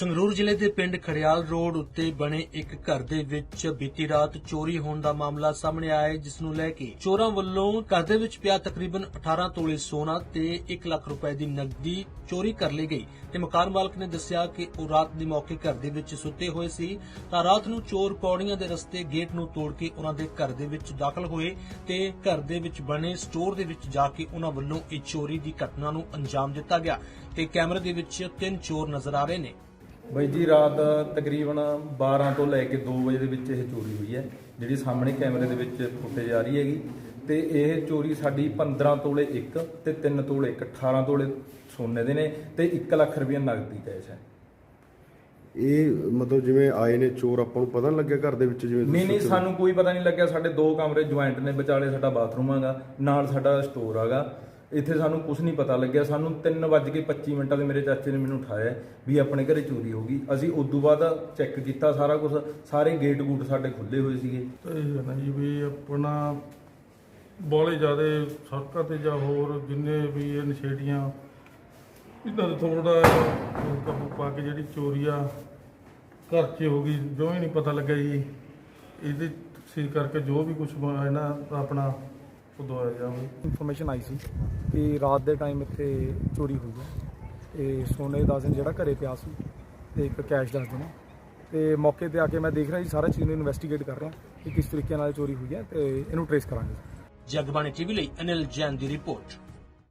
ਸੰਗਰੂਰ ਜ਼ਿਲ੍ਹੇ ਦੇ ਪਿੰਡ ਖੜਿਆਲ ਰੋਡ ਉੱਤੇ ਬਣੇ ਇੱਕ ਘਰ ਦੇ ਵਿੱਚ ਬੀਤੀ ਰਾਤ ਚੋਰੀ ਹੋਣ ਦਾ ਮਾਮਲਾ ਸਾਹਮਣੇ ਆਇਆ ਹੈ, ਜਿਸ ਨੂੰ ਲੈ ਕੇ ਚੋਰਾਂ ਵੱਲੋਂ ਘਰ ਦੇ ਵਿੱਚ ਪਿਆ ਤਕਰੀਬਨ 18 ਤੋਲੇ ਸੋਨਾ ਤੇ 1 ਲੱਖ ਰੁਪਏ ਦੀ ਨਕਦੀ ਚੋਰੀ ਕਰ ਲਈ ਗਈ ਤੇ ਮਕਾਨ ਮਾਲਕ ਨੇ ਦੱਸਿਆ ਕਿ ਉਹ ਰਾਤ ਦੇ ਮੌਕੇ ਘਰ ਦੇ ਵਿੱਚ ਸੁੱਤੇ ਹੋਏ ਸੀ। ਤਾਂ ਰਾਤ ਨੂੰ ਚੋਰ ਪੌੜੀਆਂ ਦੇ ਰਸਤੇ ਗੇਟ ਨੂੰ ਤੋੜ ਕੇ ਉਹਨਾਂ ਦੇ ਘਰ ਦੇ ਵਿੱਚ ਦਾਖਲ ਹੋਏ ਤੇ ਘਰ ਦੇ ਵਿੱਚ ਬਣੇ ਸਟੋਰ ਦੇ ਵਿੱਚ ਜਾ ਕੇ ਉਹਨਾਂ ਵੱਲੋਂ ਇਹ ਚੋਰੀ ਦੀ ਘਟਨਾ ਨੂੰ ਅੰਜਾਮ ਦਿੱਤਾ ਗਿਆ ਤੇ ਕੈਮਰੇ ਦੇ ਵਿੱਚ ਤਿੰਨ ਚੋਰ ਨਜ਼ਰ ਆ ਰਹੇ ਨੇ। ਬਾਈ ਜੀ ਰਾਤ ਤਕਰੀਬਨ 12 ਤੋਂ ਲੈ ਕੇ 2 ਵਜੇ ਦੇ ਵਿੱਚ ਇਹ ਚੋਰੀ ਹੋਈ ਹੈ ਜਿਹੜੀ ਸਾਹਮਣੇ ਕੈਮਰੇ ਦੇ ਵਿੱਚ ਫੁਟੇਜ ਆ ਰਹੀ ਹੈਗੀ। ਤੇ ਇਹ ਚੋਰੀ ਸਾਡੀ 15 ਤੋਲੇ ਇੱਕ ਤੇ 3 ਤੋਲੇ ਇੱਕ 18 ਤੋਲੇ ਸੋਨੇ ਦੇ ਨੇ ਤੇ 1 ਲੱਖ ਰੁਪਏ ਨਗਦੀ ਕੈਸ਼ ਹੈ। ਇਹ ਮਤਲਬ ਜਿਵੇਂ ਆਏ ਨੇ ਚੋਰ ਆਪਾਂ ਨੂੰ ਪਤਾ ਨਹੀਂ ਲੱਗਿਆ ਘਰ ਦੇ ਵਿੱਚ ਜਿਵੇਂ ਨਹੀਂ ਨਹੀਂ ਸਾਨੂੰ ਕੋਈ ਪਤਾ ਨਹੀਂ ਲੱਗਿਆ ਸਾਡੇ ਦੋ ਕਮਰੇ ਜੁਆਇੰਟ ਨੇ ਵਿਚਾਲੇ ਸਾਡਾ ਬਾਥਰੂਮ ਹੈਗਾ ਨਾਲ ਸਾਡਾ ਸਟੋਰ ਹੈਗਾ। ਇੱਥੇ ਸਾਨੂੰ ਕੁਝ ਨਹੀਂ ਪਤਾ ਲੱਗਿਆ। ਸਾਨੂੰ 3:25 ਮਿੰਟਾਂ ਦੇ ਮੇਰੇ ਚਾਚੇ ਨੇ ਮੈਨੂੰ ਉਠਾਇਆ ਵੀ ਆਪਣੇ ਘਰੇ ਚੋਰੀ ਹੋ ਗਈ। ਅਸੀਂ ਉਸ ਤੋਂ ਬਾਅਦ ਚੈੱਕ ਕੀਤਾ ਸਾਰਾ ਕੁਝ ਸਾਰੇ ਗੇਟ ਗੂਟ ਸਾਡੇ ਖੁੱਲੇ ਹੋਏ ਸੀਗੇ। ਤੇ ਇਹ ਹੈ ਨਾ ਜੀ ਵੀ ਆਪਣਾ ਬੋਲੇ ਜਿਆਦੇ ਸੜਕਾਂ ਤੇ ਜਾਂ ਹੋਰ ਜਿੰਨੇ ਵੀ ਇਹ ਨਸ਼ੇੜੀਆਂ, ਇਹਨਾਂ ਦਾ ਥੋੜਾ ਕਾਬੂ ਪਾ ਕੇ ਜਿਹੜੀ ਚੋਰੀ ਆ, ਘਰ 'ਚ ਹੋ ਗਈ, ਜੋ ਹੀ ਨਹੀਂ ਪਤਾ ਲੱਗਿਆ ਜੀ। ਇਹਦੇ ਸੀ ਕਰਕੇ ਜੋ ਵੀ ਕੁਝ ਇਹਨਾਂ ਦਾ ਆਪਣਾ ਉਹ ਦਵਾਇਆ ਜਾਵੇ ਇਨਫੋਰਮੇਸ਼ਨ ਆਈ ਸੀ ਕਿ ਰਾਤ ਦੇ ਟਾਈਮ ਇੱਥੇ ਚੋਰੀ ਹੋਈ ਹੈ। ਤੇ ਸੋਨੇ ਦਾ ਦਿਨ ਜਿਹੜਾ ਘਰੇ ਪਿਆ ਸੀ ਤੇ ਇੱਕ ਕੈਸ਼ ਦਾ ਦਿਨ ਤੇ ਮੌਕੇ ਤੇ ਆ ਕੇ ਮੈਂ ਦੇਖ ਰਿਹਾ ਜੀ ਸਾਰਾ ਚੀਜ਼ ਨੂੰ ਇਨਵੈਸਟੀਗੇਟ ਕਰ ਰਿਹਾ ਕਿ ਕਿਸ ਤਰੀਕੇ ਨਾਲ ਚੋਰੀ ਹੋਈ ਹੈ ਤੇ ਇਹਨੂੰ ਟਰੇਸ ਕਰਾਂਗੇ। ਜਗਬਾਣੀ ਟੀਵੀ ਲਈ ਅਨਿਲ ਜੈਨ ਦੀ ਰਿਪੋਰਟ।